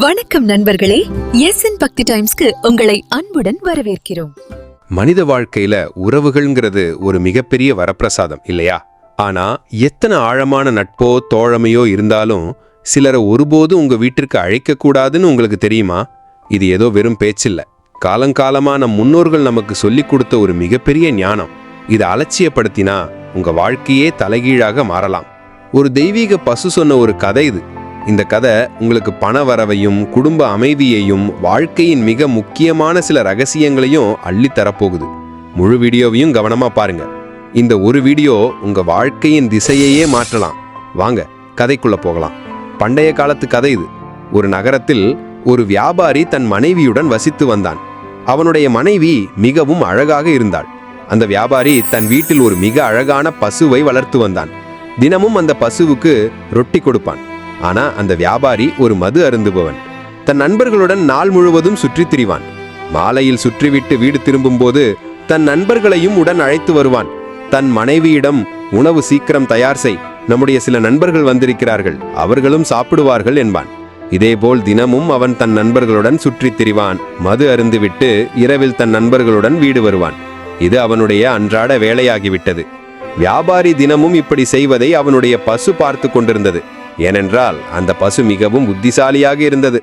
வணக்கம் நண்பர்களே. S N பக்தி டைம்ஸ்க்கு உங்களை அன்புடன் வரவேற்கிறோம். மனித வாழ்க்கையில உறவுகள்ங்கிறது ஒரு மிகப்பெரிய வரப்பிரசாதம் இல்லையா? ஆனா எத்தனை ஆழமான நட்போ தோழமையோ இருந்தாலும் சிலரை ஒருபோதும் உங்க வீட்டிற்கு அழைக்க கூடாதுன்னு உங்களுக்கு தெரியுமா? இது ஏதோ வெறும் பேச்சில்ல. காலங்காலமா நம் முன்னோர்கள் நமக்கு சொல்லிக் கொடுத்த ஒரு மிகப்பெரிய ஞானம். இதை அலட்சியப்படுத்தினா உங்க வாழ்க்கையே தலைகீழாக மாறலாம். ஒரு தெய்வீக பசு சொன்ன ஒரு கதை இது. இந்த கதை உங்களுக்கு பண வரவையும் குடும்ப அமைதியையும் வாழ்க்கையின் மிக முக்கியமான சில ரகசியங்களையும் அள்ளித்தரப்போகுது முழு வீடியோவையும் கவனமாக பாருங்க. இந்த ஒரு வீடியோ உங்கள் வாழ்க்கையின் திசையையே மாற்றலாம். வாங்க கதைக்குள்ளே போகலாம். பண்டைய காலத்து கதை இது. ஒரு நகரத்தில் ஒரு வியாபாரி தன் மனைவியுடன் வசித்து வந்தான். அவனுடைய மனைவி மிகவும் அழகாக இருந்தாள். அந்த வியாபாரி தன் வீட்டில் ஒரு மிக அழகான பசுவை வளர்த்து வந்தான். தினமும் அந்த பசுவுக்கு ரொட்டி கொடுப்பான். ஆனா அந்த வியாபாரி ஒரு மது அருந்துபவன். தன் நண்பர்களுடன் நாள் முழுவதும் சுற்றித் திரிவான். மாலையில் சுற்றிவிட்டு வீடு திரும்பும்போது தன் நண்பர்களையும் உடன் அழைத்து வருவான். தன் மனைவியிடம் உணவு சீக்கிரம் தயார் செய். நம்முடைய சில நண்பர்கள் வந்திருக்கிறார்கள். அவர்களும் சாப்பிடுவார்கள் என்பான். இதேபோல் தினமும் அவன் தன் நண்பர்களுடன் சுற்றித் திரிவான். மது அருந்துவிட்டு இரவில் தன் நண்பர்களுடன் வீடு வருவான். இது அவனுடைய அன்றாட வேலையாகிவிட்டது. வியாபாரி தினமும் இப்படி செய்வதை அவனுடைய பசு பார்த்து கொண்டிருந்தது. ஏனென்றால் அந்த பசு மிகவும் புத்திசாலியாக இருந்தது.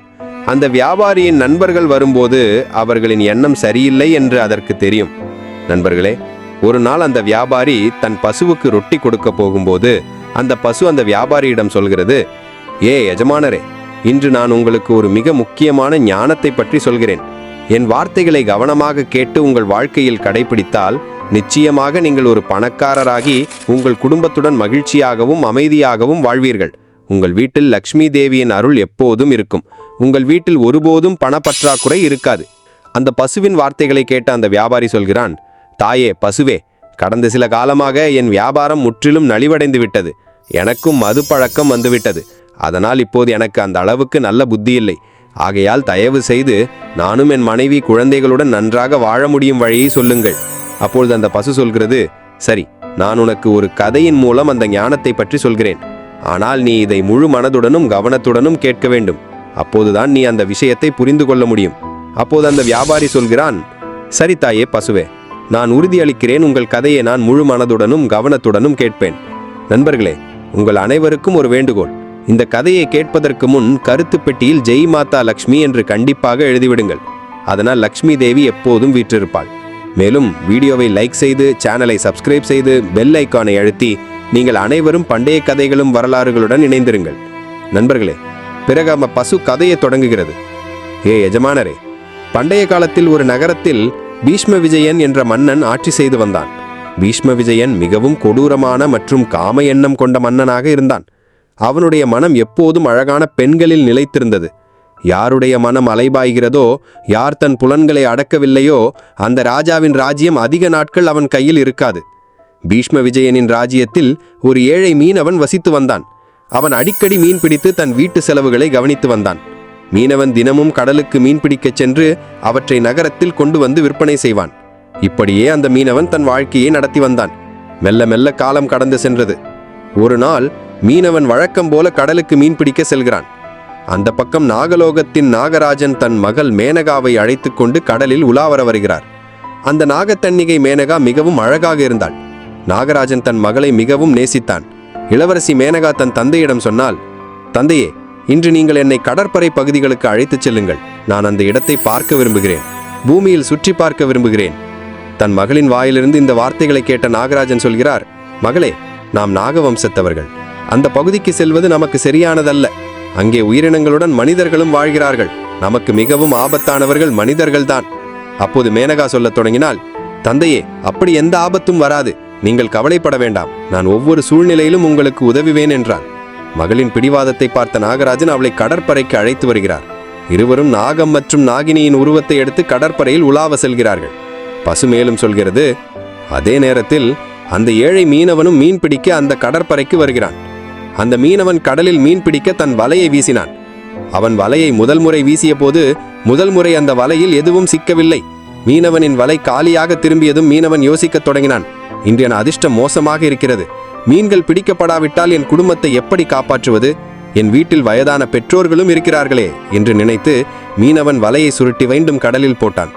அந்த வியாபாரியின் நண்பர்கள் வரும்போது அவர்களின் எண்ணம் சரியில்லை என்று அதற்கு தெரியும். நண்பர்களே ஒரு நாள் அந்த வியாபாரி தன் பசுவுக்கு ரொட்டி கொடுக்க போகும்போது அந்த பசு அந்த வியாபாரியிடம் சொல்கிறது ஏ எஜமானரே இன்று நான் உங்களுக்கு ஒரு மிக முக்கியமான ஞானத்தை பற்றி சொல்கிறேன். என் வார்த்தைகளை கவனமாக கேட்டு உங்கள் வாழ்க்கையில் கடைபிடித்தால் நிச்சயமாக நீங்கள் ஒரு பணக்காரராகி உங்கள் குடும்பத்துடன் மகிழ்ச்சியாகவும் அமைதியாகவும் வாழ்வீர்கள். உங்கள் வீட்டில் லக்ஷ்மி தேவியின் அருள் எப்போதும் இருக்கும். உங்கள் வீட்டில் ஒருபோதும் பணப்பற்றாக்குறை இருக்காது. அந்த பசுவின் வார்த்தைகளை கேட்ட அந்த வியாபாரி சொல்கிறான் தாயே பசுவே கடந்த சில காலமாக என் வியாபாரம் முற்றிலும் நலிவடைந்து விட்டது. எனக்கும் மது பழக்கம் வந்துவிட்டது அதனால் இப்போது எனக்கு அந்த அளவுக்கு நல்ல புத்தி இல்லை. ஆகையால் தயவு செய்து நானும் என் மனைவி குழந்தைகளுடன் நன்றாக வாழ முடியும் வழியை சொல்லுங்கள். அப்பொழுது அந்த பசு சொல்கிறது சரி நான் உனக்கு ஒரு கதையின் மூலம் அந்த ஞானத்தை பற்றி சொல்கிறேன். ஆனால் நீ இதை முழு மனதுடனும் கவனத்துடனும் கேட்க வேண்டும். அப்போதுதான் நீ அந்த விஷயத்தை புரிந்து கொள்ள முடியும். அப்போது அந்த வியாபாரி சொல்கிறான் சரி தாயே பசுவே நான் உறுதியளிக்கிறேன். உங்கள் கதையை நான் முழு மனதுடனும் கவனத்துடனும் கேட்பேன். நண்பர்களே உங்கள் அனைவருக்கும் ஒரு வேண்டுகோள். இந்த கதையை கேட்பதற்கு முன் கருத்து பெட்டியில் ஜெய் மாதா லக்ஷ்மி என்று கண்டிப்பாக எழுதிவிடுங்கள். அதனால் லக்ஷ்மி தேவி எப்போதும் வீற்றிருப்பாள். மேலும் வீடியோவை லைக் செய்து சேனலை சப்ஸ்கிரைப் செய்து பெல் ஐக்கானை அழுத்தி நீங்கள் அனைவரும் பண்டைய கதைகளும் வரலாறுகளுடன் இணைந்திருங்கள். நண்பர்களே பிறகு நம்ம பசு கதையை தொடங்குகிறது. ஏ எஜமானரே பண்டைய காலத்தில் ஒரு நகரத்தில் பீஷ்ம விஜயன் என்ற மன்னன் ஆட்சி செய்து வந்தான். பீஷ்ம விஜயன் மிகவும் கொடூரமான மற்றும் காம எண்ணம் கொண்ட மன்னனாக இருந்தான். அவனுடைய மனம் எப்போதும் அழகான பெண்களில் நிலைத்திருந்தது. யாருடைய மனம் அலைபாய்கிறதோ யார் தன் புலன்களை அடக்கவில்லையோ அந்த ராஜாவின் ராஜ்யம் அதிக நாட்கள் அவன் கையில் இருக்காது. பீஷ்ம விஜயனின் ராஜ்யத்தில் ஒரு ஏழை மீனவன் வசித்து வந்தான். அவன் அடிக்கடி மீன் பிடித்து தன் வீட்டு செலவுகளை கவனித்து வந்தான். மீனவன் தினமும் கடலுக்கு மீன் பிடிக்கச் சென்று அவற்றை நகரத்தில் கொண்டு வந்து விற்பனை செய்வான். இப்படியே அந்த மீனவன் தன் வாழ்க்கையை நடத்தி வந்தான். மெல்ல மெல்ல காலம் கடந்து சென்றது. ஒரு நாள் மீனவன் வழக்கம் போல கடலுக்கு மீன் பிடிக்க செல்கிறான். அந்த பக்கம் நாகலோகத்தின் நாகராஜன் தன் மகள் மேனகாவை அழைத்து கொண்டு கடலில் உலாவர வருகிறார். அந்த நாகத்தன்னிகை மேனகா மிகவும் அழகாக இருந்தாள். நாகராஜன் தன் மகளை மிகவும் நேசித்தான். இளவரசி மேனகா தன் தந்தையிடம் சொன்னால் தந்தையே இன்று நீங்கள் என்னை கடற்படை பகுதிகளுக்கு அழைத்துச் செல்லுங்கள். நான் அந்த இடத்தை பார்க்க விரும்புகிறேன். பூமியில் சுற்றி பார்க்க விரும்புகிறேன். தன் மகளின் வாயிலிருந்து இந்த வார்த்தைகளை கேட்ட நாகராஜன் சொல்கிறார் மகளே நாம் நாகவம்சத்தவர்கள். அந்த பகுதிக்கு செல்வது நமக்கு சரியானதல்ல. அங்கே உயிரினங்களுடன் மனிதர்களும் வாழ்கிறார்கள். நமக்கு மிகவும் ஆபத்தானவர்கள் மனிதர்கள்தான். அப்போது மேனகா சொல்லத் தொடங்கினால் தந்தையே அப்படி எந்த ஆபத்தும் வராது. நீங்கள் கவலைப்பட வேண்டாம். நான் ஒவ்வொரு சூழ்நிலையிலும் உங்களுக்கு உதவுவேன் என்றான். மகளின் பிடிவாதத்தை பார்த்த நாகராஜன் அவளை கடற்பரைக்கு அழைத்து வருகிறார். இருவரும் நாகம் மற்றும் நாகினியின் உருவத்தை எடுத்து கடற்பரையில் உலாவ செல்கிறார்கள். பசு மேலும் சொல்கிறது அதே நேரத்தில் அந்த ஏழை மீனவனும் மீன் பிடிக்க அந்த கடற்பறைக்கு வருகிறான். அந்த மீனவன் கடலில் மீன் பிடிக்க தன் வலையை வீசினான். அவன் வலையை முதல் முறை வீசிய போது முதல் முறை அந்த வலையில் எதுவும் சிக்கவில்லை. மீனவனின் வலை காலியாக திரும்பியதும் மீனவன் யோசிக்கத் தொடங்கினான். இன்று என் அதிர்ஷ்டம் மோசமாக இருக்கிறது. மீன்கள் பிடிக்கப்படாவிட்டால் என் குடும்பத்தை எப்படி காப்பாற்றுவது? என் வீட்டில் வயதான பெற்றோர்களும் இருக்கிறார்களே என்று நினைத்து மீனவன் வலையை சுருட்டி வைண்டும் கடலில் போட்டான்.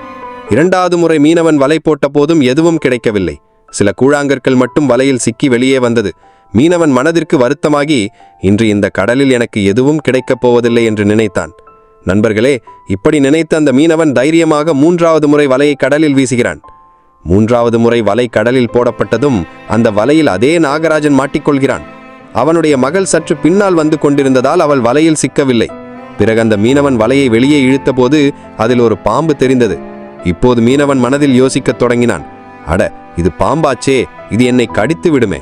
இரண்டாவது முறை மீனவன் வலை போட்ட போதும் எதுவும் கிடைக்கவில்லை. சில கூழாங்கற்கள் மட்டும் வலையில் சிக்கி வெளியே வந்தது. மீனவன் மனதிற்கு வருத்தமாகி இன்று இந்த கடலில் எனக்கு எதுவும் கிடைக்கப் போவதில்லை என்று நினைத்தான். நண்பர்களே இப்படி நினைத்த அந்த மீனவன் தைரியமாக மூன்றாவது முறை வலையை கடலில் வீசுகிறான். மூன்றாவது முறை வலை கடலில் போடப்பட்டதும் அந்த வலையில் அதே நாகராஜன் மாட்டிக்கொள்கிறான். அவனுடைய மகள் சற்று பின்னால் வந்து கொண்டிருந்ததால் அவள் வலையில் சிக்கவில்லை. பிறகு அந்த மீனவன் வலையை வெளியே இழுத்தபோது அதில் ஒரு பாம்பு தெரிந்தது. இப்போது மீனவன் மனதில் யோசிக்கத் தொடங்கினான். அட இது பாம்பாச்சே இது என்னை கடித்து விடுமே.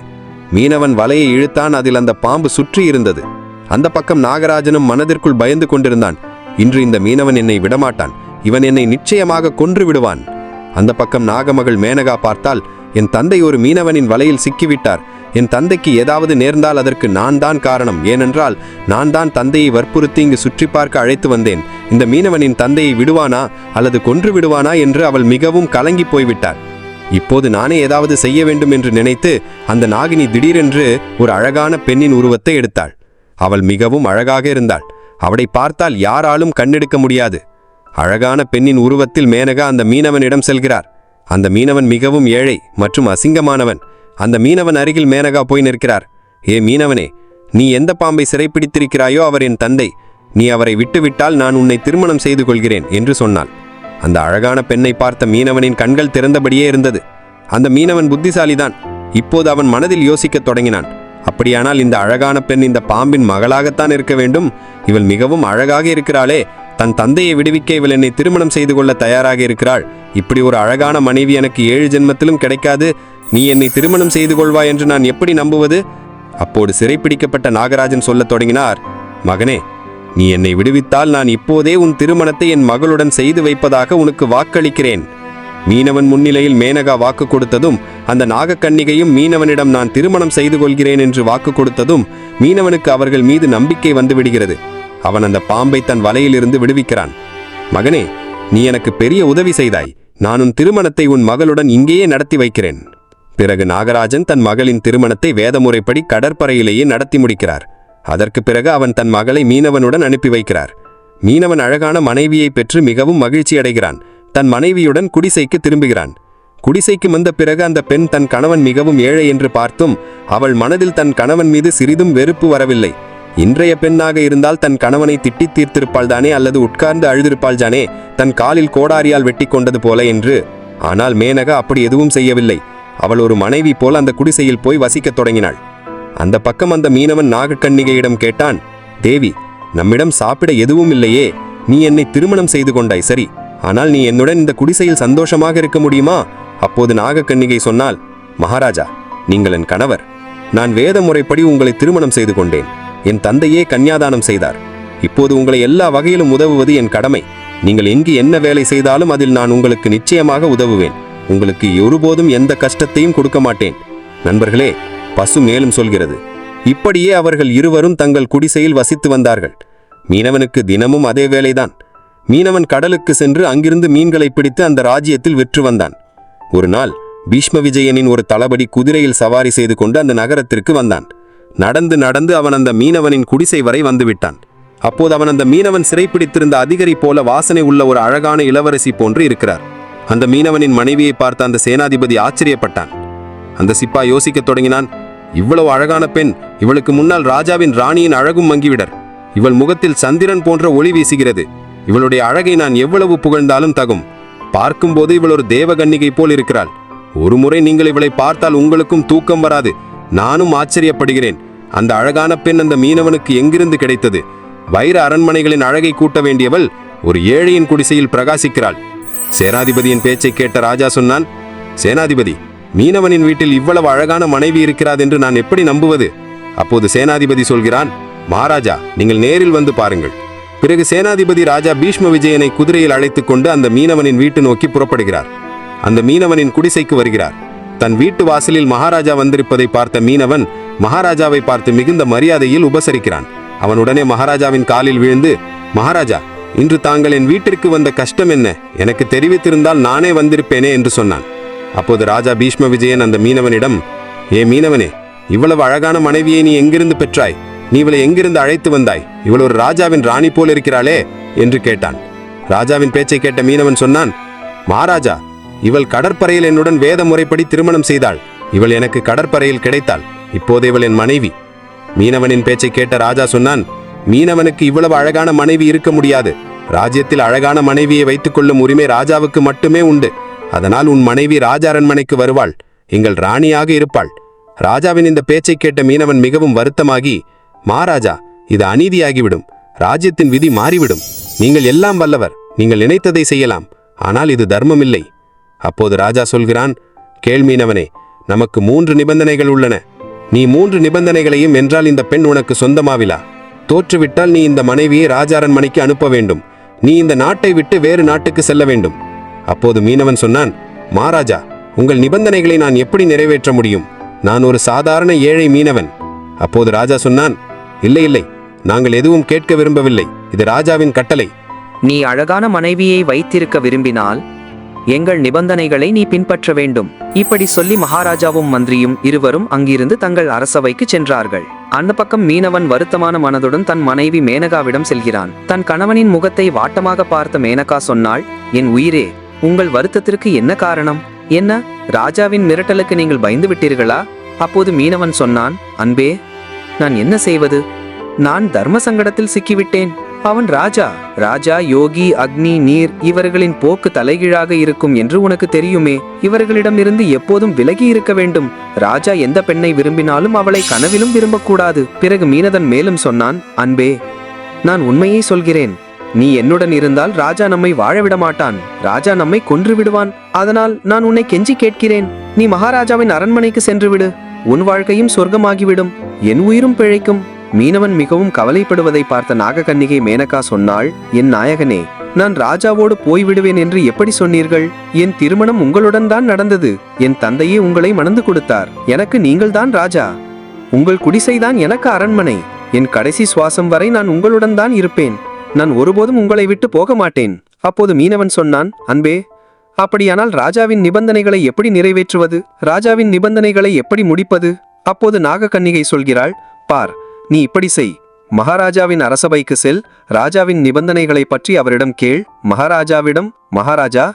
மீனவன் வலையை இழுத்தான் அதில் அந்த பாம்பு சுற்றி இருந்தது. அந்த பக்கம் நாகராஜனும் மனதிற்குள் பயந்து கொண்டிருந்தான். இன்று இந்த மீனவன் என்னை விடமாட்டான். இவன் என்னை நிச்சயமாக கொன்று விடுவான். அந்த பக்கம் நாகமகள் மேனகா பார்த்தால் என் தந்தை ஒரு மீனவனின் வலையில் சிக்கிவிட்டார். என் தந்தைக்கு ஏதாவது நேர்ந்தால் அதற்கு நான் தான் காரணம். ஏனென்றால் நான் தான் தந்தையை வற்புறுத்தி இங்கு சுற்றி பார்க்க அழைத்து வந்தேன். இந்த மீனவனின் தந்தையை விடுவானா அல்லது கொன்று விடுவானா என்று அவள் மிகவும் கலங்கி போய்விட்டார். இப்போது நானே ஏதாவது செய்ய வேண்டும் என்று நினைத்து அந்த நாகினி திடீரென்று ஒரு அழகான பெண்ணின் உருவத்தை எடுத்தாள். அவள் மிகவும் அழகாக இருந்தாள். அவளை பார்த்தால் யாராலும் கண்ணெடுக்க முடியாது. அழகான பெண்ணின் உருவத்தில் மேனகா அந்த மீனவனிடம் செல்கிறார். அந்த மீனவன் மிகவும் ஏழை மற்றும் அசிங்கமானவன். அந்த மீனவன் அருகில் மேனகா போய் நிற்கிறார். ஏ மீனவனே நீ எந்த பாம்பை சிறைப்பிடித்திருக்கிறாயோ அவர் என் தந்தை. நீ அவரை விட்டுவிட்டால் நான் உன்னை திருமணம் செய்து கொள்கிறேன் என்று சொன்னாள். அந்த அழகான பெண்ணை பார்த்த மீனவனின் கண்கள் திறந்தபடியே இருந்தது. அந்த மீனவன் புத்திசாலிதான். இப்போது அவன் மனதில் யோசிக்கத் தொடங்கினான். அப்படியானால் இந்த அழகான பெண் இந்த பாம்பின் மகளாகத்தான் இருக்க வேண்டும். இவள் மிகவும் அழகாக இருக்கிறாளே. தன் தந்தையை விடுவிக்க இவள் என்னை திருமணம் செய்து கொள்ள தயாராக இருக்கிறாள். இப்படி ஒரு அழகான மனைவி எனக்கு ஏழு ஜென்மத்திலும் கிடைக்காது. நீ என்னை திருமணம் செய்து கொள்வாய் என்று நான் எப்படி நம்புவது? அப்போது சிறைப்பிடிக்கப்பட்ட நாகராஜன் சொல்லத் தொடங்கினார். மகனே நீ என்னை விடுவித்தால் நான் இப்போதே உன் திருமணத்தை என் மகளுடன் செய்து வைப்பதாக உனக்கு வாக்களிக்கிறேன். மீனவன் முன்னிலையில் மேனகா வாக்கு கொடுத்ததும் அந்த நாகக்கன்னிகையும் மீனவனிடம் நான் திருமணம் செய்து கொள்கிறேன் என்று வாக்கு கொடுத்ததும் மீனவனுக்கு அவர்கள் மீது நம்பிக்கை வந்துவிடுகிறது அவன் அந்த பாம்பை தன் வலையிலிருந்து விடுவிக்கிறான். மகனே நீ எனக்கு பெரிய உதவி செய்தாய். நான் உன் திருமணத்தை உன் மகளுடன் இங்கேயே நடத்தி வைக்கிறேன். பிறகு நாகராஜன் தன் மகளின் திருமணத்தை வேதமுறைப்படி கடற்பறையிலேயே நடத்தி முடிக்கிறார். அதற்கு பிறகு அவன் தன் மகளை மீனவனுடன் அனுப்பி வைக்கிறார். மீனவன் அழகான மனைவியை பெற்று மிகவும் மகிழ்ச்சி அடைகிறான். தன் மனைவியுடன் குடிசைக்கு திரும்புகிறான். குடிசைக்கு வந்த பிறகு அந்த பெண் தன் கணவன் மிகவும் ஏழை என்று பார்த்தும் அவள் மனதில் தன் கணவன் மீது சிறிதும் வெறுப்பு வரவில்லை. இன்றைய பெண்ணாக இருந்தால் தன் கணவனை திட்டி தீர்த்திருப்பாள் தானே அல்லது உட்கார்ந்து அழுதிருப்பாள் தானே தன் காலில் கோடாரியால் வெட்டி கொண்டது போல என்று. ஆனால் மேனகா அப்படி எதுவும் செய்யவில்லை. அவள் ஒரு மனைவி போல் அந்த குடிசையில் போய் வசிக்கத் தொடங்கினாள். அந்த பக்கம் அந்த மீனவன் நாகக்கண்ணிகையிடம் கேட்டான் தேவி நம்மிடம் சாப்பிட எதுவும் இல்லையே. நீ என்னை திருமணம் செய்து கொண்டாய் சரி. ஆனால் நீ என்னுடன் இந்த குடிசையில் சந்தோஷமாக இருக்க முடியுமா? அப்போது நாகக்கண்ணிகை சொன்னால் மகாராஜா நீங்கள் என் கணவர். நான் வேத முறைப்படி உங்களை திருமணம் செய்து கொண்டேன். என் தந்தையே கன்யாதானம் செய்தார். இப்போது உங்களை எல்லா வகையிலும் உதவுவது என் கடமை. நீங்கள் எங்கு என்ன வேலை செய்தாலும் அதில் நான் உங்களுக்கு நிச்சயமாக உதவுவேன். உங்களுக்கு ஒருபோதும் எந்த கஷ்டத்தையும் கொடுக்க மாட்டேன். நண்பர்களே பசு மேலும் சொல்கிறது. இப்படியே அவர்கள் இருவரும் தங்கள் குடிசையில் வசித்து வந்தார்கள். மீனவனுக்கு தினமும் அதே வேலைதான். மீனவன் கடலுக்கு சென்று அங்கிருந்து மீன்களை பிடித்து அந்த ராஜ்யத்தில் விற்று வந்தான். ஒரு நாள் பீஷ்ம விஜயனின் ஒரு தளபடி குதிரையில் சவாரி செய்து கொண்டு அந்த நகரத்திற்கு வந்தான். நடந்து நடந்து அவன் அந்த மீனவனின் குடிசை வரை வந்துவிட்டான். அப்போது அவன் அந்த மீனவன் சிறைப்பிடித்திருந்த அதிகரி போல வாசனை உள்ள ஒரு அழகான இளவரசி போன்று இருக்கிறார். அந்த மீனவனின் மனைவியை பார்த்த அந்த சேனாதிபதி ஆச்சரியப்பட்டான். அந்த சிப்பா யோசிக்கத் தொடங்கினான் இவ்வளவு அழகான பெண் இவளுக்கு முன்னால் ராஜாவின் ராணியின் அழகும் மங்கிவிடர். இவள் முகத்தில் சந்திரன் போன்ற ஒளி வீசுகிறது. இவளுடைய அழகை நான் எவ்வளவு புகழ்ந்தாலும் தகும். பார்க்கும்போது இவள் ஒரு தேவகன்னிகை போல் இருக்கிறாள். ஒருமுறை நீங்கள் இவளை பார்த்தால் உங்களுக்கும் தூக்கம் வராது. நானும் ஆச்சரியப்படுகிறேன். அந்த அழகான பெண் அந்த மீனவனுக்கு எங்கிருந்து கிடைத்தது? வைர அரண்மனைகளின் அழகை கூட்ட வேண்டியவள் ஒரு ஏழையின் குடிசையில் பிரகாசிக்கிறாள். சேனாதிபதியின் பேச்சை கேட்ட ராஜா சொன்னான் சேனாதிபதி மீனவனின் வீட்டில் இவ்வளவு அழகான மனைவி இருக்கிறார் என்று நான் எப்படி நம்புவது? அப்போது சேனாதிபதி சொல்கிறான் மகாராஜா நீங்கள் நேரில் வந்து பாருங்கள். பிறகு சேனாதிபதி ராஜா பீஷ்ம விஜயனை குதிரையில் அழைத்துக் கொண்டு அந்த மீனவனின் வீட்டு நோக்கி புறப்படுகிறார். அந்த மீனவனின் குடிசைக்கு வருகிறார். தன் வீட்டு வாசலில் மகாராஜா வந்திருப்பதை பார்த்த மீனவன் மகாராஜாவை பார்த்து மிகுந்த மரியாதையில் உபசரிக்கிறான். அவன் உடனே மகாராஜாவின் காலில் விழுந்து மகாராஜா இன்று தாங்கள் என் வீட்டிற்கு வந்த கஷ்டம் என்ன? எனக்கு தெரிவித்திருந்தால் நானே வந்திருப்பேனே என்று சொன்னான். அப்போது ராஜா பீஷ்ம விஜயன் அந்த மீனவனிடம் ஏ மீனவனே இவ்வளவு அழகான மனைவியை நீ எங்கிருந்து பெற்றாய்? நீ இவளை எங்கிருந்து அழைத்து வந்தாய்? இவள் ஒரு ராஜாவின் ராணி போல் இருக்கிறாளே என்று கேட்டான். ராஜாவின் பேச்சை கேட்ட மீனவன் சொன்னான் மகாராஜா இவள் கடற்பறையில் என்னுடன் வேத முறைப்படி திருமணம் செய்தாள். இவள் எனக்கு கடற்பறையில் கிடைத்தாள். இப்போது இவள் என் மனைவி. மீனவனின் பேச்சை கேட்ட ராஜா சொன்னான் மீனவனுக்கு இவ்வளவு அழகான மனைவி இருக்க முடியாது. ராஜ்யத்தில் அழகான மனைவியை வைத்துக் கொள்ளும் உரிமை ராஜாவுக்கு மட்டுமே உண்டு. அதனால் உன் மனைவி ராஜ அரண்மனைக்கு வருவாள். எங்கள் ராணியாக இருப்பாள். ராஜாவின் இந்த பேச்சை கேட்ட மீனவன் மிகவும் வருத்தமாகி மகாராஜா இது அநீதியாகிவிடும். ராஜ்யத்தின் விதி மாறிவிடும். நீங்கள் எல்லாம் வல்லவர். நீங்கள் நினைத்ததை செய்யலாம். ஆனால் இது தர்மமில்லை. அப்போது ராஜா சொல்கிறான் கேள் மீனவனே நமக்கு மூன்று நிபந்தனைகள் உள்ளன. நீ மூன்று நிபந்தனைகளையும் என்றால் இந்த பெண் உனக்கு சொந்தமாவிலா? தோற்றுவிட்டால் நீ இந்த மனைவியை ராஜாரண்மனைக்கு அனுப்ப வேண்டும். நீ இந்த நாட்டை விட்டு வேறு நாட்டுக்கு செல்ல வேண்டும். அப்போது மீனவன் சொன்னான் மகாராஜா உங்கள் நிபந்தனைகளை நான் எப்படி நிறைவேற்ற முடியும்? நான் ஒரு சாதாரண ஏழை மீனவன். அப்போது ராஜா சொன்னான் இல்லை இல்லை நாங்கள் எதுவும் கேட்க விரும்பவில்லை. இது ராஜாவின் கட்டளை. நீ அழகான மனைவியை வைத்திருக்க விரும்பினால் எங்கள் நிபந்தனைகளை நீ பின்பற்ற வேண்டும். இப்படி சொல்லி மகாராஜாவும் மந்திரியும் இருவரும் அங்கிருந்து தங்கள் அரசவைக்கு சென்றார்கள். அந்த பக்கம் மீனவன் வருத்தமான மனதுடன் தன் மனைவி மேனகாவிடம் செல்கிறான். தன் கணவனின் முகத்தை வாட்டமாக பார்த்த மேனகா சொன்னாள் என் உயிரே உங்கள் வருத்தத்திற்கு என்ன காரணம்? என்ன? ராஜாவின் மிரட்டலுக்கு நீங்கள் பயந்து விட்டீர்களா அப்போது மீனவன் சொன்னான் அன்பே நான் என்ன செய்வது? நான் தர்ம சங்கடத்தில் சிக்கிவிட்டேன். அவன் ராஜா. ராஜா யோகி அக்னி நீர் இவர்களின் போக்கு தலைகீழாக இருக்கும் என்று உனக்கு தெரியுமே. இவர்களிடமிருந்து எப்போதும் விலகி இருக்க வேண்டும். ராஜா எந்த பெண்ணை விரும்பினாலும் அவளை கனவிலும் விரும்பக்கூடாது. பிறகு மீனதன் மேலும் சொன்னான் அன்பே நான் உண்மையை சொல்கிறேன். நீ என்னுடன் இருந்தால் ராஜா நம்மை வாழ விட மாட்டான் ராஜா நம்மை கொன்று விடுவான். அதனால் நான் உன்னை கெஞ்சி கேட்கிறேன். நீ மகாராஜாவின் அரண்மனைக்கு சென்று விடு. உன் வாழ்க்கையும் சொர்க்கமாகிவிடும். என் உயிரும் பிழைக்கும். மீனவன் மிகவும் கவலைப்படுவதை பார்த்த நாகக்கன்னிகை மேனகா சொன்னாள் என் நாயகனே நான் ராஜாவோடு போய்விடுவேன் என்று எப்படி சொன்னீர்கள்? என் திருமணம் உங்களுடன் தான் நடந்தது. என் தந்தையே உங்களை மணந்து கொடுத்தார். எனக்கு நீங்கள்தான் ராஜா. உங்கள் குடிசைதான் எனக்கு அரண்மனை. என் கடைசி சுவாசம் வரை நான் உங்களுடன் தான் இருப்பேன். நான் ஒருபோதும் உங்களை விட்டு போக மாட்டேன். அப்போது மீனவன் சொன்னான் அன்பே அப்படியானால் ராஜாவின் நிபந்தனைகளை எப்படி நிறைவேற்றுவது? ராஜாவின் நிபந்தனைகளை எப்படி முடிப்பது? அப்போது நாகக்கன்னிகை சொல்கிறாள் பார் நீ இப்படி செய். மகாராஜாவின் அரசபைக்கு செல். ராஜாவின் நிபந்தனைகளை பற்றி அவரிடம் கேள். மகாராஜாவிடம் மகாராஜா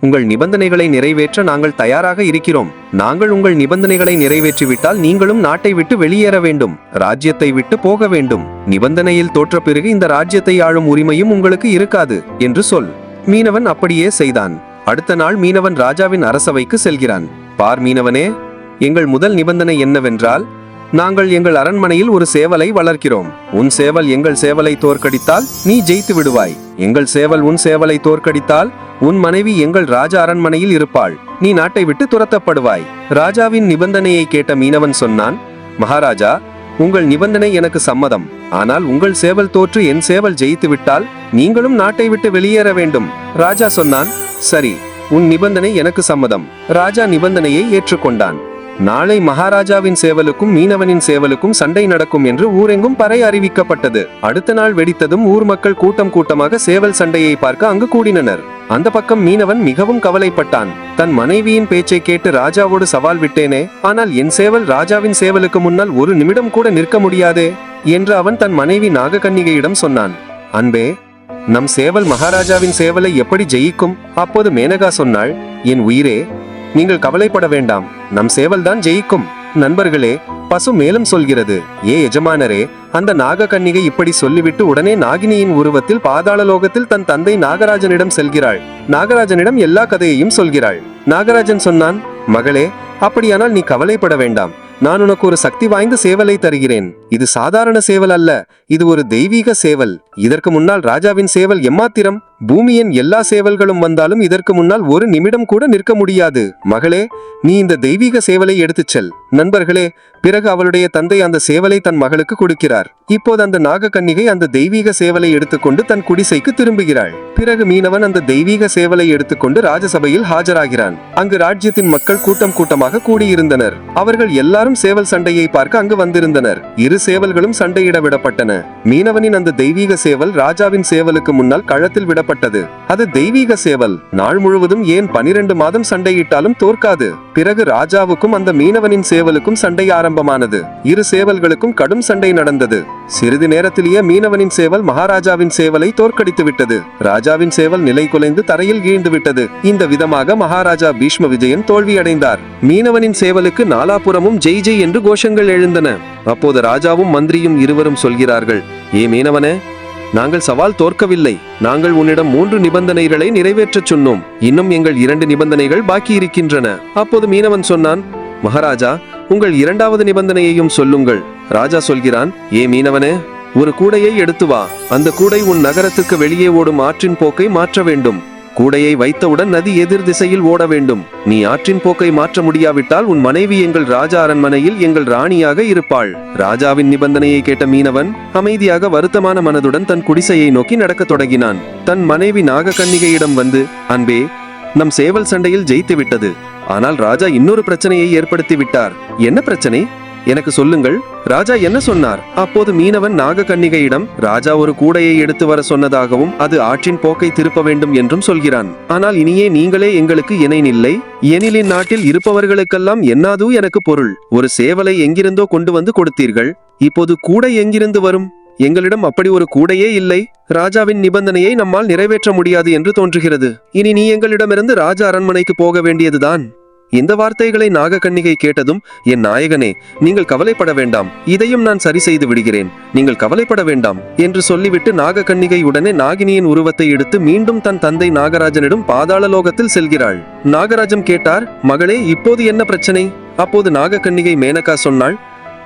உங்கள் நிபந்தனைகளை நிறைவேற்ற நாங்கள் தயாராக இருக்கிறோம். நாங்கள் உங்கள் நிபந்தனைகளை நிறைவேற்றிவிட்டால் நீங்களும் நாட்டை விட்டு வெளியேற வேண்டும். ராஜ்யத்தை விட்டு போக வேண்டும். நிபந்தனையில் தோற்ற பிறகு இந்த ராஜ்யத்தை ஆளும் உரிமையும் உங்களுக்கு இருக்காது என்று சொல். மீனவன் அப்படியே செய்தான். அடுத்த நாள் மீனவன் ராஜாவின் அரசவைக்கு செல்கிறான். பார் மீனவனே எங்கள் முதல் நிபந்தனை என்னவென்றால் நாங்கள் எங்கள் அரண்மனையில் ஒரு சேவலை வளர்க்கிறோம். உன் சேவல் எங்கள் சேவலை தோற்கடித்தால் நீ ஜெயித்து விடுவாய். எங்கள் சேவல் உன் சேவலை தோற்கடித்தால் உன் மனைவி எங்கள் ராஜா அரண்மனையில் இருப்பாள். நீ நாட்டை விட்டு துரத்தப்படுவாய். ராஜாவின் நிபந்தனையை கேட்ட மீனவன் சொன்னான் மகாராஜா உங்கள் நிபந்தனை எனக்கு சம்மதம். ஆனால் உங்கள் சேவல் தோற்று என் சேவல் ஜெயித்து விட்டால் நீங்களும் நாட்டை விட்டு வெளியேற வேண்டும். ராஜா சொன்னான் சரி உன் நிபந்தனை எனக்கு சம்மதம். ராஜா நிபந்தனையை ஏற்றுக்கொண்டான். நாளை மகாராஜாவின் சேவலுக்கும் மீனவனின் சேவலுக்கும் சண்டை நடக்கும் என்று ஊரெங்கும் பறை அறிவிக்கப்பட்டது. அடுத்த நாள் வெடித்ததும் ஊர் மக்கள் கூட்டம் கூட்டமாக சேவல் சண்டையை பார்க்க அங்கு கூடினனர். அந்த பக்கம் மீனவன் மிகவும் கவலைப்பட்டான். தன் மனைவியின் பேச்சை கேட்டு ராஜாவோடு சவால் விட்டேனே ஆனால் என் சேவல் ராஜாவின் சேவலுக்கு முன்னால் ஒரு நிமிடம் கூட நிற்க முடியாதே என்று அவன் தன் மனைவி நாககன்னிகையிடம் சொன்னான். அன்பே நம் சேவல் மகாராஜாவின் சேவலை எப்படி ஜெயிக்கும்? அப்போது மேனகா சொன்னாள் என் உயிரே நீங்கள் கவலைப்பட வேண்டாம். நம் சேவல்தான் ஜெயிக்கும். நண்பர்களே பசு மேலும் சொல்கிறது. ஏ எஜமானரே அந்த நாககன்னிகை இப்படி சொல்லிவிட்டு உடனே நாகினியின் உருவத்தில் பாதாள லோகத்தில் தன் தந்தை நாகராஜனிடம் செல்கிறாள். நாகராஜனிடம் எல்லா கதையையும் சொல்கிறாள். நாகராஜன் சொன்னான் மகளே அப்படியானால் நீ கவலைப்பட வேண்டாம். நான் உனக்கு ஒரு சக்தி வாய்ந்த சேவலை தருகிறேன். இது சாதாரண சேவல் அல்ல. இது ஒரு தெய்வீக சேவல். இதற்கு முன்னால் ராஜாவின் சேவல் எம்மாத்திரம். பூமியின் எல்லா சேவல்களும் வந்தாலும் இதற்கு முன்னால் ஒரு நிமிடம் கூட நிற்க முடியாது. மகளே நீ இந்த தெய்வீக சேவலை எடுத்துச் செல். நண்பர்களே பிறகு அவளுடைய தந்தை அந்த சேவலை தன் மகளுக்கு கொடுக்கிறார். இப்போது அந்த நாகக்கன்னிகை அந்த தெய்வீக சேவலை எடுத்துக்கொண்டு தன் குடிசைக்கு திரும்புகிறாள். பிறகு மீனவன் அந்த தெய்வீக சேவலை எடுத்துக்கொண்டு ராஜசபையில் ஆஜராகிறான். அங்கு ராஜ்யத்தின் மக்கள் கூட்டம் கூட்டமாக கூடியிருந்தனர். அவர்கள் எல்லாரும் சேவல் சண்டையை பார்க்க அங்கு வந்திருந்தனர். இரு சேவல்களும் சண்டையிட விடப்பட்டன. மீனவனின் அந்த தெய்வீக சேவல் ராஜாவின் சேவலுக்கு முன்னால் கழத்தில் விடப்பட்டது. அது தெய்வீக சேவல். நாள் முழுவதும் ஏன் பனிரெண்டு மாதம் சண்டையிட்டாலும் தோற்காது. பிறகு ராஜாவுக்கும் அந்த மீனவனின் சேவலுக்கும் சண்டை ஆரம்பமானது. இரு சேவல்களுக்கும் கடும் சண்டை நடந்தது. சிறிது நேரத்திலேயே மீனவனின் சேவல் மகாராஜாவின் சேவலை தோற்கடித்து விட்டது ராஜாவின் சேவல் நிலை குலைந்து தரையில் வீழ்ந்து விட்டது இந்த விதமாக மகாராஜா பீஷ்ம விஜயன் தோல்வியடைந்தார். மீனவனின் சேவலுக்கு நாலாபுறமும் ஜெய் ஜெய் என்று கோஷங்கள் எழுந்தன. அப்போது ராஜாவும் மந்திரியும் இருவரும் சொல்கிறார்கள் ஏ மீனவனே நாங்கள் சவால் தோற்கவில்லை. நாங்கள் உன்னிடம் மூன்று நிபந்தனைகளை நிறைவேற்றச் சொன்னோம். இன்னும் எங்கள் இரண்டு நிபந்தனைகள் பாக்கி இருக்கின்றன அப்போது மீனவன் சொன்னான் மகாராஜா உங்கள் இரண்டாவது நிபந்தனையையும் சொல்லுங்கள். ராஜா சொல்கிறான் ஏ மீனவனே ஒரு கூடையை எடுத்து வா. அந்த கூடை உன் நகரத்துக்கு வெளியே ஓடும் ஆற்றின் போக்கை மாற்ற வேண்டும். கூடையை வைத்தவுடன் நதி எதிர் திசையில் ஓட வேண்டும். நீ ஆற்றின் போக்கை மாற்ற முடியாவிட்டால் உன் மனைவி எங்கள் ராஜா அரண்மனையில் எங்கள் ராணியாக இருப்பாள். ராஜாவின் நிபந்தனையை கேட்ட மீனவன் அமைதியாக வருத்தமான மனதுடன் தன் குடிசையை நோக்கி நடக்கத் தொடங்கினான். தன் மனைவி நாகக்கன்னிகையிடம் வந்து அன்பே நம் சேவல் சண்டையில் ஜெயித்து விட்டது. ஆனால் ராஜா இன்னொரு பிரச்சனையை ஏற்படுத்தி விட்டார். என்ன பிரச்சனை? எனக்கு சொல்லுங்கள். ராஜா என்ன சொன்னார்? அப்போது மீனவன் நாககன்னிகையிடம் ராஜா ஒரு கூடையை எடுத்து வர சொன்னதாகவும் அது ஆற்றின் போக்கை திருப்ப வேண்டும் என்றும் சொல்கிறான். ஆனால் இனியே நீங்களே எங்களுக்கு இணைநில்லை. எனிலின் நாட்டில் இருப்பவர்களுக்கெல்லாம் என்னாது எனக்கு பொருள். ஒரு சேவலை எங்கிருந்தோ கொண்டு வந்து கொடுத்தீர்கள். இப்போது கூடை எங்கிருந்து வரும்? எங்களிடம் அப்படி ஒரு கூடையே இல்லை. ராஜாவின் நிபந்தனையை நம்மால் நிறைவேற்ற முடியாது என்று தோன்றுகிறது. இனி நீ எங்களிடமிருந்து ராஜ அரண்மனைக்கு போக வேண்டியதுதான். இந்த வார்த்தைகளை நாகக்கண்ணிகை கேட்டதும் என் நாயகனே நீங்கள் கவலைப்பட வேண்டாம். இதையும் நான் சரி செய்து விடுகிறேன். நீங்கள் கவலைப்பட வேண்டாம் என்று சொல்லிவிட்டு நாகக்கண்ணிகை உடனே நாகினியின் உருவத்தை எடுத்து மீண்டும் தன் தந்தை நாகராஜனிடம் பாதாள லோகத்தில் செல்கிறாள். நாகராஜன் கேட்டார் மகளே இப்போது என்ன பிரச்சனை? அப்போது நாகக்கண்ணிகை மேனகா சொன்னாள்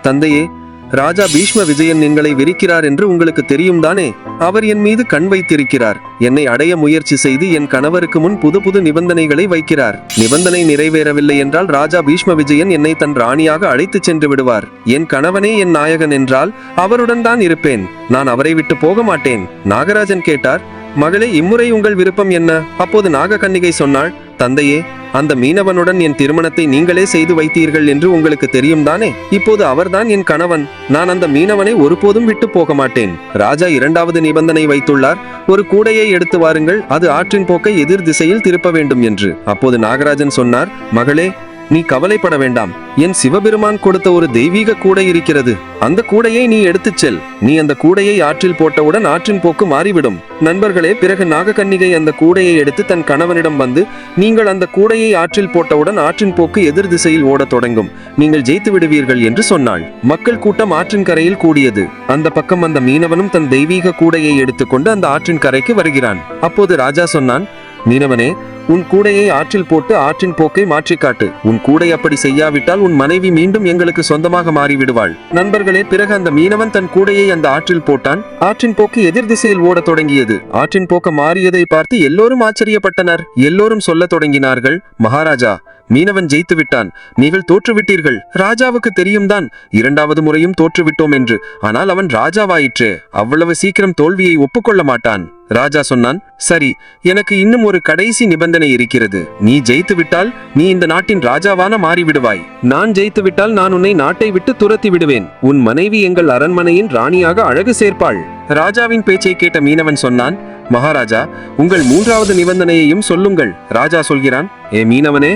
தந்தையே ராஜா பீஷ்ம விஜயன் எங்களை விரிக்கிறார் என்று உங்களுக்கு தெரியும் தானே? அவர் என் மீது கண் வைத்திருக்கிறார். என்னை அடைய முயற்சி செய்து என் கணவருக்கு முன் புது புது நிபந்தனைகளை வைக்கிறார். நிபந்தனை நிறைவேறவில்லை என்றால் ராஜா பீஷ்ம விஜயன் என்னை தன் ராணியாக அழைத்துச் சென்று விடுவார். என் கணவனே என் நாயகன் என்றால் அவருடன் தான் இருப்பேன். நான் அவரை விட்டு போக மாட்டேன். நாகராஜன் கேட்டார் மகளே இம்முறை உங்கள் விருப்பம் என்ன? அப்போது நாகக்கன்னிகை சொன்னாள் தந்தையே அந்த மீனவனுடன் என் திருமணத்தை நீங்களே செய்து வைத்தீர்கள் என்று உங்களுக்கு தெரியும் தானே? இப்போது அவர்தான் என் கணவன். நான் அந்த மீனவனை ஒருபோதும் விட்டு போக மாட்டேன். ராஜா இரண்டாவது நிபந்தனை வைத்துள்ளார் ஒரு கூடையை எடுத்து வாருங்கள் அது ஆற்றின் போக்கை எதிர் திசையில் திருப்ப வேண்டும் என்று. அப்போது நாகராஜன் சொன்னார் மகளே நீ கவலைப்பட வேண்டாம். என் சிவபெருமான் கொடுத்த ஒரு தெய்வீக கூடை இருக்கிறது. அந்த கூடையை நீ எடுத்துச் செல். நீ அந்த கூடையை ஆற்றில் போட்டவுடன் ஆற்றின் போக்கு மாறிவிடும். நண்பர்களே பிறகு நாகக்கன்னிகை அந்த கூடையை எடுத்து தன் கணவனிடம் வந்து நீங்கள் அந்த கூடையை ஆற்றில் போட்டவுடன் ஆற்றின் போக்கு எதிர் திசையில் ஓடத் தொடங்கும். நீங்கள் ஜெயித்து விடுவீர்கள் என்று சொன்னாள். மக்கள் கூட்டம் ஆற்றின் கரையில் கூடியது. அந்த பக்கம் அந்த மீனவனும் தன் தெய்வீக கூடையை எடுத்துக்கொண்டு அந்த ஆற்றின் கரைக்கு வருகிறான். அப்போது ராஜா சொன்னான் மீனவனே உன் கூடையை ஆற்றில் போட்டு ஆற்றின் போக்கை மாற்றிக் காட்டு. உன் கூடை அப்படி செய்யாவிட்டால் உன் மனைவி மீண்டும் எங்களுக்கு சொந்தமாக மாறிவிடுவாள். நண்பர்களே பிறகு அந்த மீனவன் தன் கூடையை அந்த ஆற்றில் போட்டான். ஆற்றின் போக்கு எதிர் திசையில் ஓடத் தொடங்கியது. ஆற்றின் போக்க மாறியதை பார்த்து எல்லோரும் ஆச்சரியப்பட்டனர். எல்லோரும் சொல்லத் தொடங்கினார்கள் மகாராஜா மீனவன் ஜெயித்து விட்டான் நீங்கள் தோற்றுவிட்டீர்கள். ராஜாவுக்கு தெரியும் தான் இரண்டாவது முறையும் தோற்றுவிட்டோம் என்று. ஆனால் அவன் ராஜாவாயிற்று. அவ்வளவு சீக்கிரம் தோல்வியை ஒப்புக்கொள்ள மாட்டான். ராஜா சொன்னான் சரி எனக்கு இன்னும் ஒரு கடைசி நிபந்தனை இருக்கிறது. நீ ஜெயித்து விட்டால் நீ இந்த நாட்டின் ராஜாவான மாறிவிடுவாய். நான் ஜெயித்து விட்டால் நான் உன்னை நாட்டை விட்டு துரத்தி விடுவேன். உன் மனைவி எங்கள் அரண்மனையின் ராணியாக அழகு சேர்ப்பாள். ராஜாவின் பேச்சை கேட்ட மீனவன் சொன்னான் மகாராஜா உங்கள் மூன்றாவது நிபந்தனையையும் சொல்லுங்கள். ராஜா சொல்கிறான் ஏ மீனவனே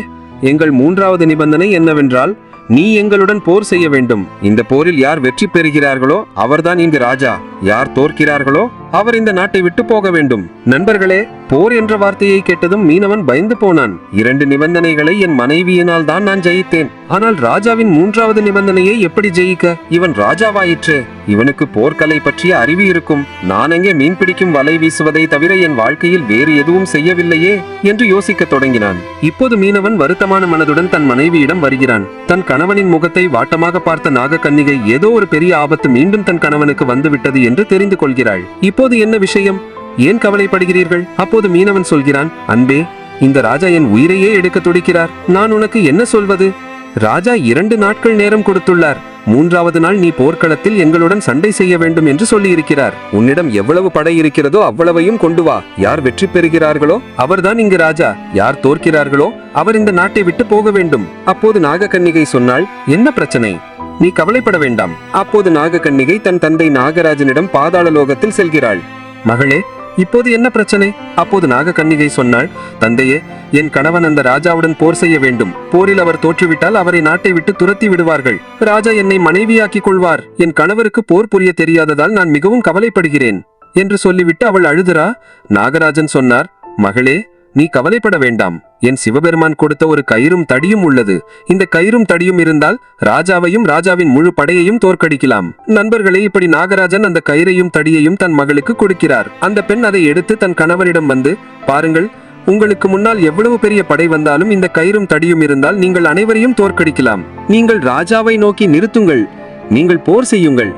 எங்கள் மூன்றாவது நிபந்தனை என்னவென்றால் நீ எங்களுடன் போர் செய்ய வேண்டும். இந்த போரில் யார் வெற்றி பெறுகிறார்களோ அவர்தான் இங்கு ராஜா. யார் தோற்கிறார்களோ அவர் இந்த நாட்டை விட்டு போக வேண்டும். நண்பர்களே போர் என்ற வார்த்தையை கேட்டதும் மீனவன் பயந்து போனான். இரண்டு நிபந்தனைகளை என் மனைவியினால் தான் நான் ஜெயித்தேன். ஆனால் ராஜாவின் மூன்றாவது நிபந்தனையை எப்படி ஜெயிக்க? இவன் ராஜாவாயிற்று. இவனுக்கு போர்க்கலை பற்றிய அறிவு இருக்கும். நான் அங்கே மீன் பிடிக்கும் வலை வீசுவதை தவிர என் வாழ்க்கையில் வேறு எதுவும் செய்யவில்லையே என்று யோசிக்கத் தொடங்கினான். இப்போது மீனவன் வருத்தமான மனதுடன் தன் மனைவியிடம் வருகிறான். தன் கணவனின் முகத்தை வாட்டமாக பார்த்த நாகக்கன்னிகை ஏதோ ஒரு பெரிய ஆபத்து மீண்டும் தன் கணவனுக்கு வந்துவிட்டது என்று தெரிந்து கொள்கிறாள். இப்போது என்ன விஷயம்? ஏன் கவலைப்படுகிறீர்கள்? அப்போது மீனவன் சொல்கிறான் அன்பே இந்த ராஜா என் உயிரையே எடுக்க துடிக்கிறார். நான் உனக்கு என்ன சொல்வது? ராஜா இரண்டு நாட்கள் நேரம் கொடுத்துள்ளார். மூன்றாவது நாள் நீ போர்க்களத்தில் எங்களுடன் சண்டை செய்ய வேண்டும் என்று சொல்லியிருக்கிறார். உன்னிடம் எவ்வளவு படை இருக்கிறதோ அவ்வளவையும் கொண்டு வா. யார் வெற்றி பெறுகிறார்களோ? அவர்தான் இங்கு ராஜா. யார் தோற்கிறார்களோ அவர் இந்த நாட்டை விட்டு போக வேண்டும். அப்போது நாகக்கன்னிகை சொன்னால் என்ன பிரச்சனை? நீ கவலைப்பட வேண்டாம். அப்போது நாகக்கன்னிகை தன் தந்தை நாகராஜனிடம் பாதாள லோகத்தில் செல்கிறாள். மகளே இப்போது என்ன பிரச்சனை? அப்போது நாகக்கன்னிகை சொன்னாள் தந்தையே என் கணவன் அந்த ராஜாவுடன் போர் செய்ய வேண்டும். போரில் அவர் தோற்றுவிட்டால் அவரை நாட்டை விட்டு துரத்தி விடுவார்கள். ராஜா என்னை மனைவியாக்கிக் கொள்வார். என் கணவருக்கு போர் புரிய தெரியாததால் நான் மிகவும் கவலைப்படுகிறேன். என்று சொல்லிவிட்டு அவள் அழுதுரா நாகராஜன் சொன்னார் மகளே நீ கவலைப்பட வேண்டாம். என் சிவபெருமான் கொடுத்த ஒரு கயிறும் தடியும் உள்ளது. இந்த கயிறும் தடியும் இருந்தால் ராஜாவையும் ராஜாவின் முழு படையையும் தோற்கடிக்கலாம். நண்பர்களே இப்படி நாகராஜன் அந்த கயிறையும் தடியையும் தன் மகளுக்கு கொடுக்கிறார். அந்த பெண் அதை எடுத்து தன் கணவரிடம் வந்து பாருங்கள் உங்களுக்கு முன்னால் எவ்வளவு பெரிய படை வந்தாலும் இந்த கயிறும் தடியும் இருந்தால் நீங்கள் அனைவரையும் தோற்கடிக்கலாம். நீங்கள் ராஜாவை நோக்கி நிறுத்துங்கள். நீங்கள் போர் செய்யுங்கள்.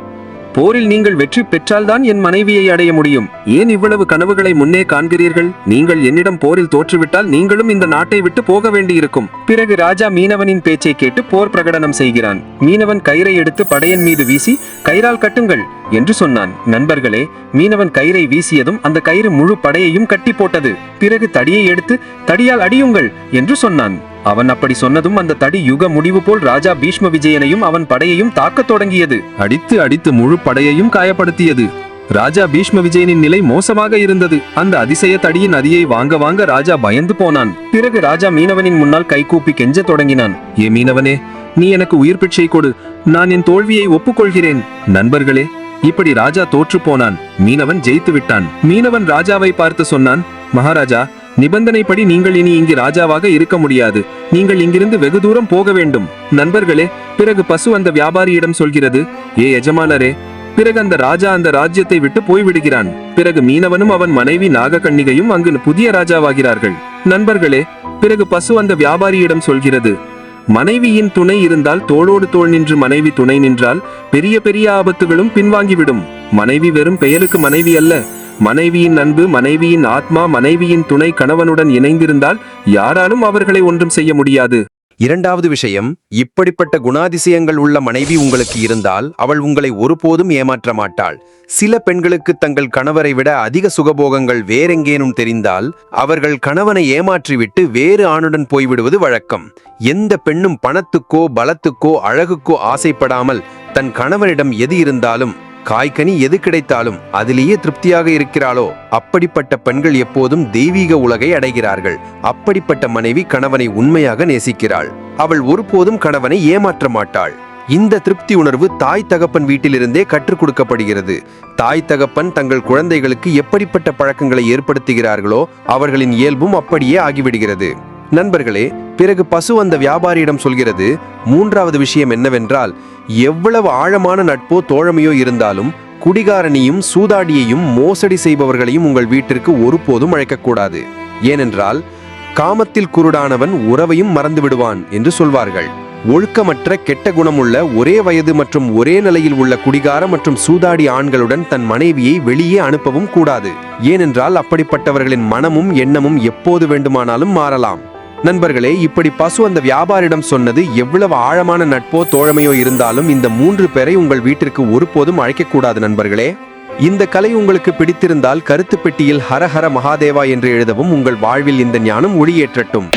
போரில் நீங்கள் வெற்றி பெற்றால்தான் என் மனைவியை அடைய முடியும். ஏன் இவ்வளவு கனவுகளை முன்னே காண்கிறீர்கள்? நீங்கள் என்னிடம் போரில் தோற்றுவிட்டால் நீங்களும் இந்த நாட்டை விட்டு போக வேண்டியிருக்கும். பிறகு ராஜா மீனவனின் பேச்சை கேட்டு போர் பிரகடனம் செய்கிறான். மீனவன் கயிறை எடுத்து படையன் மீது வீசி கயிறால் கட்டுங்கள். என்று சொன்னான். நண்பர்களே மீனவன் கயிறை வீசியதும் அந்த கயிறு முழு படையையும் கட்டி போட்டது. பிறகு தடியை எடுத்து தடியால் அடியுங்கள் என்று சொன்னான். அவன் அப்படி சொன்னதும் அந்த தடி யுக முடிவு போல் ராஜா பீஷ்ம விஜயனையும் அவன் படையையும் தாக்கத் தொடங்கியது. அடித்து அடித்து முழு படையையும் காயப்படுத்தியது. ராஜா பீஷ்ம விஜயனின் நிலை மோசமாக இருந்தது. அந்த அதிசய தடியின் நதியை வாங்க வாங்க ராஜா பயந்து போனான். பிறகு ராஜா மீனவனின் முன்னால் கைகூப்பி கெஞ்சத் தொடங்கினான். ஏ மீனவனே நீ எனக்கு உயிர் பிச்சை கொடு. நான் என் தோல்வியை ஒப்புக்கொள்கிறேன். நண்பர்களே இப்படி ராஜா தோற்று போனான். மீனவன் ஜெயித்து விட்டான். மீனவன் ராஜாவை பார்த்து சொன்னான் மகாராஜா நிபந்தனைப்படி நீங்கள் இனி இங்கு ராஜாவாக இருக்க முடியாது. நீங்கள் இங்கிருந்து வெகு தூரம் போக வேண்டும். நண்பர்களே பிறகு பசு அந்த வியாபாரியிடம் சொல்கிறது ஏ எஜமானரே பிறகு அந்த ராஜா அந்த ராஜ்யத்தை விட்டு போய்விடுகிறான். பிறகு மீனவனும் அவன் மனைவி நாகக்கண்ணிகையும் அங்கு புதிய ராஜாவாகிறார்கள். நண்பர்களே பிறகு பசு அந்த வியாபாரியிடம் சொல்கிறது மனைவியின் துணை இருந்தால் தோளோடு தோள் நின்று மனைவி துணை நின்றால் பெரிய பெரிய ஆபத்துகளும் பின்வாங்கிவிடும். மனைவி வெறும் பெயருக்கு மனைவி அல்ல. மனைவியின் அன்பு மனைவியின் ஆத்மா மனைவியின் துணை கணவனுடன் இணைந்திருந்தால் யாராலும் அவர்களை ஒன்றும் செய்ய முடியாது. இரண்டாவது விஷயம் இப்படிப்பட்ட குணாதிசயங்கள் உள்ள மனைவி உங்களுக்கு இருந்தால் அவள் உங்களை ஒருபோதும் ஏமாற்ற மாட்டாள். சில பெண்களுக்கு தங்கள் கணவரை விட அதிக சுகபோகங்கள் வேறெங்கேனும் தெரிந்தால் அவர்கள் கணவனை ஏமாற்றிவிட்டு வேறு ஆணுடன் போய்விடுவது வழக்கம். எந்த பெண்ணும் பணத்துக்கோ பலத்துக்கோ அழகுக்கோ ஆசைப்படாமல் தன் கணவனிடம் எது இருந்தாலும் காய்கனி எது கிடைத்தாலும் அதிலேயே திருப்தியாக இருக்கிறாளோ? அப்படிப்பட்ட பெண்கள் எப்போதும் தெய்வீக உலகை அடைகிறார்கள். அப்படிப்பட்ட மனைவி கணவனை உண்மையாக நேசிக்கிறாள். அவள் ஒருபோதும் கணவனை ஏமாற்ற மாட்டாள். இந்த திருப்தி உணர்வு தாய் தகப்பன் வீட்டிலிருந்தே கற்றுக் கொடுக்கப்படுகிறது. தாய் தகப்பன் தங்கள் குழந்தைகளுக்கு எப்படிப்பட்ட பழக்கங்களை ஏற்படுத்துகிறார்களோ அவர்களின் இயல்பும் அப்படியே ஆகிவிடுகிறது. நண்பர்களே பிறகு பசு அந்த வியாபாரியிடம் சொல்கிறது மூன்றாவது விஷயம் என்னவென்றால் எவ்வளவு ஆழமான நட்போ தோழமையோ இருந்தாலும் குடிகாரனையும் சூதாடியையும் மோசடி செய்பவர்களையும் உங்கள் வீட்டிற்கு ஒருபோதும் அழைக்கக்கூடாது. ஏனென்றால் காமத்தில் குருடானவன் உறவையும் மறந்து விடுவான் என்று சொல்வார்கள். ஒழுக்கமற்ற கெட்ட குணமுள்ள ஒரே வயது மற்றும் ஒரே நிலையில் உள்ள குடிகார மற்றும் சூதாடி ஆண்களுடன் தன் மனைவியை வெளியே அனுப்பவும் கூடாது. ஏனென்றால் அப்படிப்பட்டவர்களின் மனமும் எண்ணமும் எப்போது வேண்டுமானாலும் மாறலாம். நண்பர்களே இப்படி பசு அந்த வியாபாரிடம் சொன்னது எவ்வளவு ஆழமான நட்போ தோழமையோ இருந்தாலும் இந்த மூன்று பேரை உங்கள் வீட்டிற்கு ஒருபோதும் அழைக்கக்கூடாது நண்பர்களே. இந்த கலை உங்களுக்கு பிடித்திருந்தால் கருத்து பெட்டியில் ஹரஹர மகாதேவா என்று எழுதவும் உங்கள் வாழ்வில் இந்த ஞானம் ஒளியேற்றட்டும்.